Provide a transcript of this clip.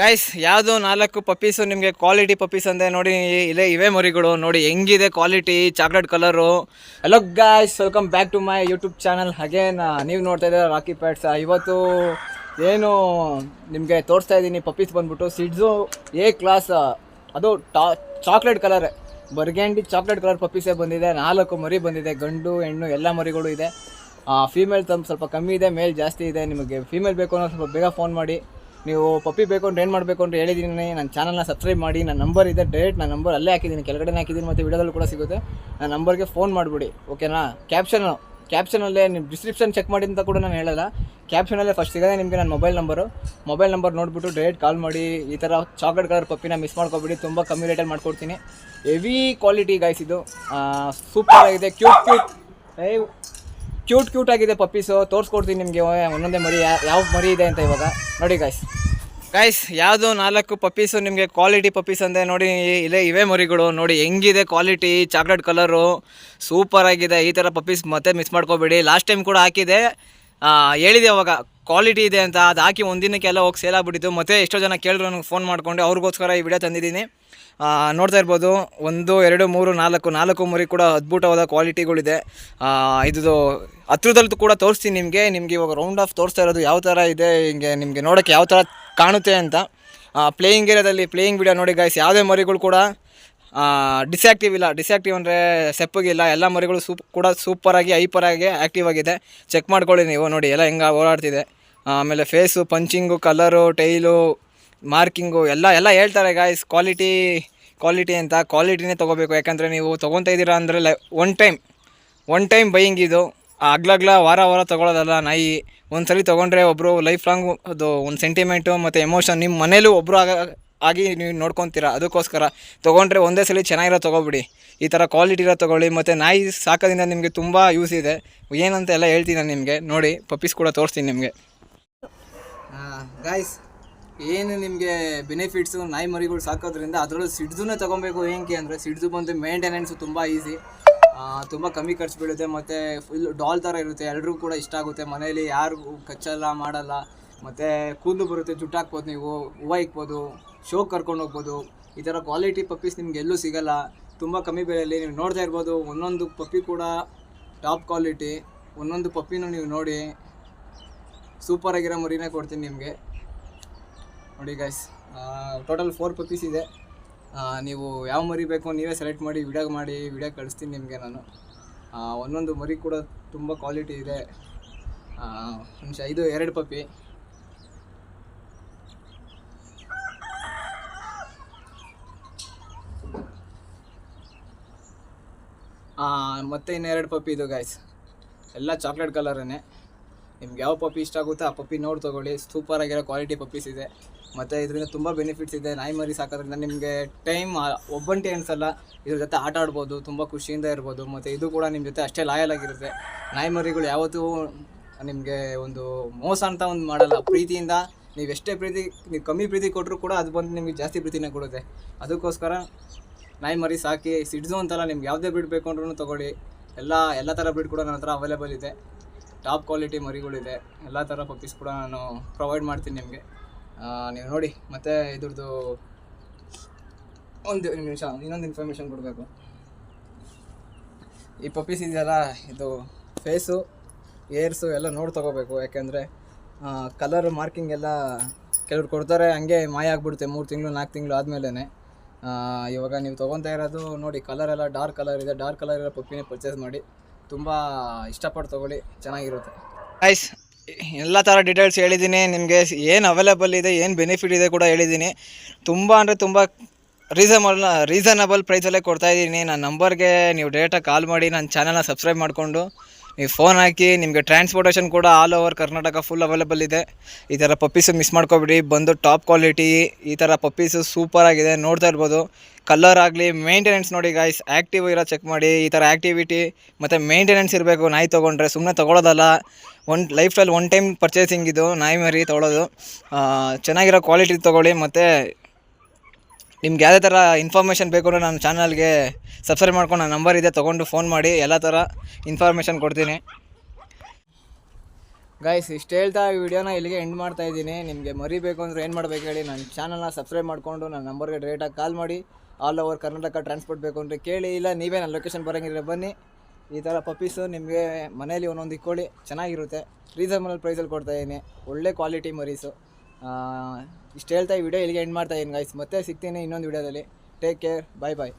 Guys ಯಾವುದು ನಾಲ್ಕು puppies ನಿಮಗೆ ಕ್ವಾಲಿಟಿ ಪಪ್ಪೀಸ್ ಅಂದೆ ನೋಡಿ, ಇಲ್ಲೇ ಇವೇ ಮರಿಗಳು. ನೋಡಿ, ಹೆಂಗಿದೆ quality chocolate colour hello guys welcome back to my YouTube channel again ನೀವು ನೋಡ್ತಾ ಇದ್ದೀರಾ ರಾಕಿ ಪ್ಯಾಟ್ಸ್ ಇವತ್ತು ಏನು ನಿಮಗೆ ತೋರಿಸ್ತಾ ಇದ್ದೀನಿ ಪಪ್ಪೀಸ್ ಬಂದ್ಬಿಟ್ಟು. ಸಿಡ್ಸು ಎ ಕ್ಲಾಸ್ ಅದು ಟಾ chocolate colour burgundy chocolate colour ಪಪ್ಪೀಸೇ ಬಂದಿದೆ. ನಾಲ್ಕು ಮರಿ ಬಂದಿದೆ. ಗಂಡು, ಹೆಣ್ಣು, ಎಲ್ಲ ಮರಿಗಳು ಇದೆ. ಫೀಮೇಲ್ ತಮ್ಮ ಸ್ವಲ್ಪ ಕಮ್ಮಿ ಇದೆ ಮೇಲ್ ಜಾಸ್ತಿ ಇದೆ. ನಿಮಗೆ ಫೀಮೇಲ್ ಬೇಕು ಅನ್ನೋ ಸ್ವಲ್ಪ ಬೇಗ ಫೋನ್ ಮಾಡಿ. ನೀವು ಪಪ್ಪಿ ಬೇಕು ಅಂದ್ರೆ ಏನು ಮಾಡಬೇಕು ಅಂತ ಹೇಳಿದ್ದೀನಿ ನನ್ನ ಚಾನಲ್ನ ಸಬ್ಸ್ಕ್ರೈಬ್ ಮಾಡಿ ನನ್ನ ನಂಬರ್ ಇದೆ ಡೈರೆಕ್ಟ್ ನನ್ನ ನಂಬರ್ ಅಲ್ಲೇ ಹಾಕಿದ್ದೀನಿ ಕೆಳಗಡೆ ಹಾಕಿದ್ದೀನಿ ಮತ್ತು ವಿಡಿಯೋದಲ್ಲೂ ಕೂಡ ಸಿಗುತ್ತೆ. ನನ್ನ ನಂಬರ್ಗೆ ಫೋನ್ ಮಾಡಿಬಿಡಿ ಓಕೆನಾ ಕ್ಯಾಪ್ಷನು ಕ್ಯಾಪ್ಷನಲ್ಲೇ ನಿಮ್ಮ ಡಿಸ್ಕ್ರಿಪ್ಷನ್ ಚೆಕ್ ಮಾಡಿ ಅಂತ ಕೂಡ ನಾನು ಹೇಳಲ್ಲ. ಕ್ಯಾಪ್ಷನಲ್ಲೇ ಫಸ್ಟ್ ಸಿಗೋದೇ ನಿಮಗೆ ನನ್ನ ಮೊಬೈಲ್ ನಂಬರು ಮೊಬೈಲ್ ನಂಬರ್ ನೋಡಿಬಿಟ್ಟು ಡೈರೆಕ್ಟ್ ಕಾಲ್ ಮಾಡಿ, ಈ ಥರ ಚಾಕ್ಲೇಟ್ ಕಲರ್ ಪಪ್ಪಿನ ಮಿಸ್ ಮಾಡ್ಕೊಬಿಡಿ. ತುಂಬ ಕಮ್ಮಿ ರೇಟಲ್ಲಿ ಮಾಡ್ಕೊಡ್ತೀನಿ. ಹೆವಿ ಕ್ವಾಲಿಟಿ ಗಾಯ್ಸ್ ಇದು. ಸೂಪರ್ ಆಗಿದೆ ಕ್ಯೂಟ್ ಕ್ಯೂಟ್ ಕ್ಯೂಟ್ ಕ್ಯೂಟ್ ಆಗಿದೆ ಪಪ್ಪೀಸು. ತೋರಿಸ್ಕೊಡ್ತೀನಿ ನಿಮಗೆ. ಒಂದೊಂದೇ ಮರಿ ಯಾವ ಮರಿ ಇದೆ ಅಂತ ಇವಾಗ? ನೋಡಿ ಗಾಯ್ಸ್ ಗಾಯ್ಸ್ ಯಾವುದು ನಾಲ್ಕು ಪಪ್ಪೀಸು ನಿಮಗೆ ಕ್ವಾಲಿಟಿ ಪಪ್ಪೀಸ್ ಅಂದರೆ ನೋಡಿ, ಇಲ್ಲೇ ಇವೇ ಮರಿಗಳು. ನೋಡಿ, ಹೆಂಗಿದೆ ಕ್ವಾಲಿಟಿ ಚಾಕ್ಲೇಟ್ ಕಲರು ಸೂಪರ್ ಆಗಿದೆ. ಈ ಥರ ಪಪ್ಪೀಸ್ ಮತ್ತೆ ಮಿಸ್ ಮಾಡ್ಕೋಬೇಡಿ. ಲಾಸ್ಟ್ ಟೈಮ್ ಕೂಡ ಹಾಕಿದೆ. ಹೇಳಿದೆ ಅವಾಗ ಕ್ವಾಲಿಟಿ ಇದೆ ಅಂತ. ಅದು ಹಾಕಿ ಒಂದಿನಕ್ಕೆಲ್ಲ ಹೋಗಿ ಸೇಲ್ ಆಗ್ಬಿಟ್ಟಿತ್ತು. ಮತ್ತೆ ಎಷ್ಟೋ ಜನ ಕೇಳಿದ್ರು ನನಗೆ ಫೋನ್ ಮಾಡ್ಕೊಂಡು. ಅವ್ರಿಗೋಸ್ಕರ ಈ ವಿಡಿಯೋ ತಂದಿದ್ದೀನಿ. ನೋಡ್ತಾ ಇರ್ಬೋದು, ಒಂದು, ಎರಡು, ಮೂರು, ನಾಲ್ಕು ನಾಲ್ಕು ಮರಿ ಕೂಡ ಅದ್ಭುತವಾದ ಕ್ವಾಲಿಟಿಗಳಿದೆ. ಇದು ಹತ್ರದಲ್ಲಿ ಕೂಡ ತೋರಿಸ್ತೀನಿ ನಿಮಗೆ. ನಿಮಗೆ ಇವಾಗ ರೌಂಡ್ ಆಫ್ ತೋರಿಸ್ತಾ ಇರೋದು ಯಾವ ಥರ ಇದೆ, ಹಿಂಗೆ ನಿಮಗೆ ನೋಡೋಕ್ಕೆ ಯಾವ ಥರ ಕಾಣುತ್ತೆ ಅಂತ. ಪ್ಲೇಯಿಂಗ್ ಏರಿಯಾದಲ್ಲಿ ಪ್ಲೇಯಿಂಗ್ ವಿಡಿಯೋ ನೋಡಿ ಗಾಯ್ಸ್ ಯಾವುದೇ ಮರಿಗಳು ಕೂಡ ಡಿಸ್ಯಾಕ್ಟಿವ್ ಇಲ್ಲ. ಡಿಸ್ಆಕ್ಟಿವ್ ಅಂದರೆ ಸೆಪ್ಪಗಿಲ್ಲ ಎಲ್ಲ ಮರಿಗಳು ಸೂಪ್, ಕೂಡ ಸೂಪರಾಗಿ ಹೈಪರಾಗಿ ಆ್ಯಕ್ಟಿವ್ ಆಗಿದೆ. ಚೆಕ್ ಮಾಡ್ಕೊಳ್ಳಿ ನೀವು ನೋಡಿ, ಎಲ್ಲ ಹೆಂಗೆ ಓಡಾಡ್ತಿದೆ. ಆಮೇಲೆ face punching colour tail marking ಎಲ್ಲ ಎಲ್ಲ ಹೇಳ್ತಾರೆ ಗಾಯ್ಸ್ ಕ್ವಾಲಿಟಿ ಕ್ವಾಲಿಟಿ ಅಂತ. ಕ್ವಾಲಿಟಿನೇ ತೊಗೋಬೇಕು. ಯಾಕಂದರೆ ನೀವು ತೊಗೊತಾ ಇದ್ದೀರಾ ಅಂದರೆ ಲೈ one time one time buying ಇದು. ಅಗ್ಲಗ್ಲ ವಾರ ವಾರ ತೊಗೊಳೋದಲ್ಲ ನಾಯಿ. ಒಂದು ಸಲ ತೊಗೊಂಡ್ರೆ ಒಬ್ಬರು ಲೈಫ್ ಲಾಂಗ್ ಅದು ಒಂದು ಸೆಂಟಿಮೆಂಟು ಮತ್ತು ಎಮೋಷನ್ ನಿಮ್ಮ ಮನೇಲೂ ಒಬ್ಬರು ಆಗ, ಆಗಿ ನೀವು ನೋಡ್ಕೊತೀರ. ಅದಕ್ಕೋಸ್ಕರ ತೊಗೊಂಡ್ರೆ ಒಂದೇ ಸಲ ಚೆನ್ನಾಗಿರೋ ತೊಗೊಬಿಡಿ ಈ ಥರ ಕ್ವಾಲಿಟಿ ಇರೋ ತೊಗೊಳ್ಳಿ. ಮತ್ತು ನಾಯಿ ಸಾಕೋದ್ರಿಂದ ನಿಮಗೆ ತುಂಬ ಯೂಸ್ ಇದೆ. ಏನಂತ ಎಲ್ಲ ಹೇಳ್ತೀನಿ ನಾನು ನಿಮಗೆ. ನೋಡಿ ಪಪ್ಪೀಸ್ ಕೂಡ ತೋರಿಸ್ತೀನಿ ನಿಮಗೆ. ಗಾಯ್ಸ್ ಏನು ನಿಮಗೆ ಬೆನಿಫಿಟ್ಸು ನಾಯಿ ಮರಿಗಳು ಸಾಕೋದ್ರಿಂದ ಅದರಲ್ಲೂ ಸಿಡ್ಜುನೇ ತೊಗೊಬೇಕು ಏನಕ್ಕೆ ಅಂದರೆ ಸಿಡ್ಸು ಬಂದು ಮೇಂಟೆನೆನ್ಸು ತುಂಬ ಈಸಿ ತುಂಬ ಕಮ್ಮಿ ಖರ್ಚು ಬೀಳುತ್ತೆ ಮತ್ತು ಫುಲ್ ಡಾಲ್ ಥರ ಇರುತ್ತೆ, ಎಲ್ರಿಗೂ ಕೂಡ ಇಷ್ಟ ಆಗುತ್ತೆ. ಮನೇಲಿ ಯಾರು ಕಚ್ಚಲ್ಲ, ಮಾಡಲ್ಲ, ಮತ್ತು ಕೂದಲು ಬರುತ್ತೆ, ಜುಟ್ಟು ಹಾಕ್ಬೋದು ನೀವು, ಹೂವು ಇಕ್ಬೋದು, ಶೋಕ್ ಕರ್ಕೊಂಡು ಹೋಗ್ಬೋದು. ಈ ಥರ ಕ್ವಾಲಿಟಿ ಪಪ್ಪೀಸ್ ನಿಮ್ಗೆ ಎಲ್ಲೂ ಸಿಗಲ್ಲ. ತುಂಬ ಕಮ್ಮಿ ಬೆಲೆಯಲ್ಲಿ ನೀವು ನೋಡ್ತಾ ಇರ್ಬೋದು, ಒಂದೊಂದು ಪಪ್ಪಿ ಕೂಡ ಟಾಪ್ ಕ್ವಾಲಿಟಿ ಒಂದೊಂದು ಪಪ್ಪಿನೂ ನೀವು ನೋಡಿ. ಸೂಪರ್ ಆಗಿರೋ ಮರಿನೇ ಕೊಡ್ತೀನಿ ನಿಮಗೆ. ನೋಡಿ ಗೈಸ್ ಟೋಟಲ್ ಫೋರ್ ಪಪ್ಪೀಸ್ ಇದೆ. ನೀವು ಯಾವ ಮರಿ ಬೇಕು ನೀವೇ ಸೆಲೆಕ್ಟ್ ಮಾಡಿ ವಿಡಿಯೋ ಮಾಡಿ ವಿಡಿಯೋ ಕಳಿಸ್ತೀನಿ ನಿಮಗೆ ನಾನು. ಒಂದೊಂದು ಮರಿ ಕೂಡ ತುಂಬ ಕ್ವಾಲಿಟಿ ಇದೆ. ನಿಮಿಷ ಇದು ಎರಡು ಪಪ್ಪಿ ಮತ್ತೆ ಇನ್ನೆರಡು ಪಪ್ಪಿ ಇದು ಗಾಯ್ಸ್ ಎಲ್ಲ ಚಾಕ್ಲೇಟ್ ಕಲರೇ ನಿಮ್ಗೆ ಯಾವ ಪಪ್ಪಿ ಇಷ್ಟ ಆಗುತ್ತೋ ಆ ಪಪ್ಪಿ ನೋಡಿ ತೊಗೊಳ್ಳಿ. ಸೂಪರ್ ಆಗಿರೋ ಕ್ವಾಲಿಟಿ ಪಪ್ಪೀಸ್ ಇದೆ. ಮತ್ತು ಇದರಿಂದ ತುಂಬ ಬೆನಿಫಿಟ್ಸ್ ಇದೆ. ನಾಯಿ ಮರಿ ಸಾಕೋದ್ರಿಂದ ನಿಮಗೆ ಟೈಮ್ ಒಬ್ಬಂಟಿ ಅನಿಸಲ್ಲ. ಇದ್ರ ಜೊತೆ ಆಟ ಆಡ್ಬೋದು, ತುಂಬ ಖುಷಿಯಿಂದ ಇರ್ಬೋದು. ಮತ್ತು ಇದು ಕೂಡ ನಿಮ್ಮ ಜೊತೆ ಅಷ್ಟೇ ಲಾಯಲ್ ಆಗಿರುತ್ತೆ. ನಾಯಿ ಮರಿಗಳು ಯಾವತ್ತೂ ನಿಮಗೆ ಒಂದು ಮೋಸ ಅಂತ ಒಂದು ಮಾಡಲ್ಲ. ಪ್ರೀತಿಯಿಂದ, ನೀವು ಎಷ್ಟೇ ಪ್ರೀತಿ, ನೀವು ಕಮ್ಮಿ ಪ್ರೀತಿ ಕೊಟ್ಟರು ಕೂಡ ಅದು ಬಂದು ನಿಮಗೆ ಜಾಸ್ತಿ ಪ್ರೀತಿನೇ ಕೊಡುತ್ತೆ. ಅದಕ್ಕೋಸ್ಕರ ನಾಯಿ ಮರಿ ಸಾಕಿ, ಸಿಡ್ಸು ಅಂತಲ್ಲ ನಿಮ್ಗೆ ಯಾವುದೇ ಬ್ರೀಡ್ ಬೇಕು ಅಂದ್ರೂ ತೊಗೊಳ್ಳಿ. ಎಲ್ಲ ಎಲ್ಲ ಥರ ಬ್ರೀಡ್ ಕೂಡ ನನ್ನ ಹತ್ರ ಅವೈಲೇಬಲ್ ಇದೆ. ಟಾಪ್ ಕ್ವಾಲಿಟಿ ಮರಿಗಳಿದೆ, ಎಲ್ಲ ಥರ ಪಪ್ಪೀಸ್ ಕೂಡ ನಾನು ಪ್ರೊವೈಡ್ ಮಾಡ್ತೀನಿ ನಿಮಗೆ. ನೀವು ನೋಡಿ, ಮತ್ತು ಇದ್ರದ್ದು ಒಂದು ನಿಮಿಷ, ಇನ್ನೊಂದು ಇನ್ಫಾರ್ಮೇಷನ್ ಕೊಡಬೇಕು. ಈ ಪಪ್ಪೀಸ್ ಇದೆಯಲ್ಲ, ಇದು ಫೇಸು ಏರ್ಸು ಎಲ್ಲ ನೋಡಿ ತೊಗೋಬೇಕು, ಯಾಕೆಂದರೆ ಕಲರ್ ಮಾರ್ಕಿಂಗ್ ಎಲ್ಲ ಕೆಲವ್ರು ಕೊಡ್ತಾರೆ, ಹಂಗೆ ಮಾಯ ಆಗಿಬಿಡುತ್ತೆ ಮೂರು ತಿಂಗಳು ನಾಲ್ಕು ತಿಂಗಳು ಆದಮೇಲೆ ಇವಾಗ ನೀವು ತೊಗೊತಾ ಇರೋದು ನೋಡಿ ಕಲರ್ ಎಲ್ಲ ಡಾರ್ಕ್ ಕಲರ್ ಇದೆ ಡಾರ್ಕ್ ಕಲರ್ ಇರೋ ಪಪ್ಪಿನೇ ಪರ್ಚೇಸ್ ಮಾಡಿ. ತುಂಬ ಇಷ್ಟಪಟ್ಟು ತೊಗೊಳ್ಳಿ, ಚೆನ್ನಾಗಿರುತ್ತೆ. ಐಸ್ ಎಲ್ಲ ಥರ ಡೀಟೇಲ್ಸ್ ಹೇಳಿದ್ದೀನಿ. ನಿಮಗೆ ಏನು ಅವೈಲೇಬಲ್ ಇದೆ, ಏನು ಬೆನಿಫಿಟ್ ಇದೆ ಕೂಡ ಹೇಳಿದ್ದೀನಿ. ತುಂಬ ಅಂದರೆ ತುಂಬ ರೀಸನಬಲ್ ರೀಸನಬಲ್ ಪ್ರೈಸಲ್ಲೇ ಕೊಡ್ತಾ ಇದ್ದೀನಿ. ನನ್ನ ನಂಬರ್ಗೆ ನೀವು ಡೈರೆಕ್ಟಾಗಿ ಕಾಲ್ ಮಾಡಿ ನನ್ನ ಚಾನಲ್ನ ಸಬ್ಸ್ಕ್ರೈಬ್ ಮಾಡಿಕೊಂಡು, ನೀವು ಫೋನ್ ಹಾಕಿ, ನಿಮಗೆ ಟ್ರಾನ್ಸ್ಪೋರ್ಟೇಷನ್ ಕೂಡ all over Karnataka full available ಇದೆ. ಈ ಥರ ಪಪ್ಪೀಸು ಮಿಸ್ ಮಾಡ್ಕೊಬಿಡಿ. ಬಂದು ಟಾಪ್ ಕ್ವಾಲಿಟಿ ಈ ಥರ ಪಪ್ಪೀಸು ಸೂಪರಾಗಿದೆ ನೋಡ್ತಾ ಇರ್ಬೋದು. ಕಲರ್ ಆಗಲಿ ಮೇಂಟೆನೆನ್ಸ್ ನೋಡಿ ಗಾಯ್ಸ್ ಆ್ಯಕ್ಟಿವ್ ಇರೋ ಚೆಕ್ ಮಾಡಿ, ಈ ಥರ ಆ್ಯಕ್ಟಿವಿಟಿ ಮತ್ತು ಮೇಂಟೆನೆನ್ಸ್ ಇರಬೇಕು, ನಾಯಿ ತೊಗೊಂಡ್ರೆ ಸುಮ್ಮನೆ ತೊಗೊಳೋದಲ್ಲ. ಒನ್ ಲೈಫಲ್ಲಿ ಒನ್ ಟೈಮ್ ಪರ್ಚೇಸಿಂಗ್ ಇದು, ನಾಯಿ ಮರಿ ತೊಗೊಳೋದು. ಚೆನ್ನಾಗಿರೋ ಕ್ವಾಲಿಟಿ ತೊಗೊಳ್ಳಿ ಮತ್ತು ನಿಮ್ಗೆ ಯಾವುದೇ ಥರ ಇನ್ಫಾರ್ಮೇಷನ್ ಬೇಕು ಅಂದರೆ ನನ್ನ ಚಾನಲ್ಗೆ ಸಬ್ಸ್ಕ್ರೈಬ್ ಮಾಡ್ಕೊಂಡು ನನ್ನ ನಂಬರ್ ಇದೆ, ತೊಗೊಂಡು ಫೋನ್ ಮಾಡಿ, ಎಲ್ಲ ಥರ ಇನ್ಫಾರ್ಮೇಷನ್ ಕೊಡ್ತೀನಿ. ಗೈಸ್ ಇಷ್ಟು ಹೇಳ್ತಾ ಈ ವಿಡಿಯೋನ ಇಲ್ಲಿಗೆ ಎಂಡ್ ಮಾಡ್ತಾ ಇದ್ದೀನಿ. ನಿಮಗೆ ಮರಿಬೇಕು ಅಂದರೆ ಏನು ಮಾಡಬೇಕು ಹೇಳಿ ನನ್ನ ಚಾನಲ್ನ ಸಬ್ಸ್ಕ್ರೈಬ್ ಮಾಡಿಕೊಂಡು ನನ್ನ ನಂಬರ್ಗೆ ಡೈರೆಕ್ಟಾಗಿ ಕಾಲ್ ಮಾಡಿ. ಆಲ್ ಓವರ್ ಕರ್ನಾಟಕ ಟ್ರಾನ್ಸ್ಪೋರ್ಟ್ ಬೇಕು ಅಂದರೆ ಕೇಳಿ. ಇಲ್ಲ, ನೀವೇ ನನ್ನ ಲೊಕೇಶನ್ ಬರೋಂಗಿದ್ರೆ ಬನ್ನಿ. ಈ ಥರ ಪಪ್ಪೀಸು ನಿಮಗೆ ಮನೇಲಿ ಒಂದೊಂದು ಇಕ್ಕೊಳ್ಳಿ. ಚೆನ್ನಾಗಿರುತ್ತೆ. ರೀಸನಬಲ್ ಪ್ರೈಸಲ್ಲಿ ಕೊಡ್ತಾಯಿದ್ದೀನಿ ಒಳ್ಳೆ ಕ್ವಾಲಿಟಿ ಮರೀಸು. ಇಷ್ಟು ಹೇಳ್ತಾ ಈ ವಿಡಿಯೋ ಇಲ್ಲಿಗೆ ಎಂಡ್ ಮಾಡ್ತಾ ಇದ್ದೀನಿ ಗಾಯ್ಸ್ ಮತ್ತೆ ಸಿಗ್ತೀನಿ ಇನ್ನೊಂದು ವಿಡಿಯೋದಲ್ಲಿ. ಟೇಕ್ ಕೇರ್ ಬಾಯ್ ಬಾಯ್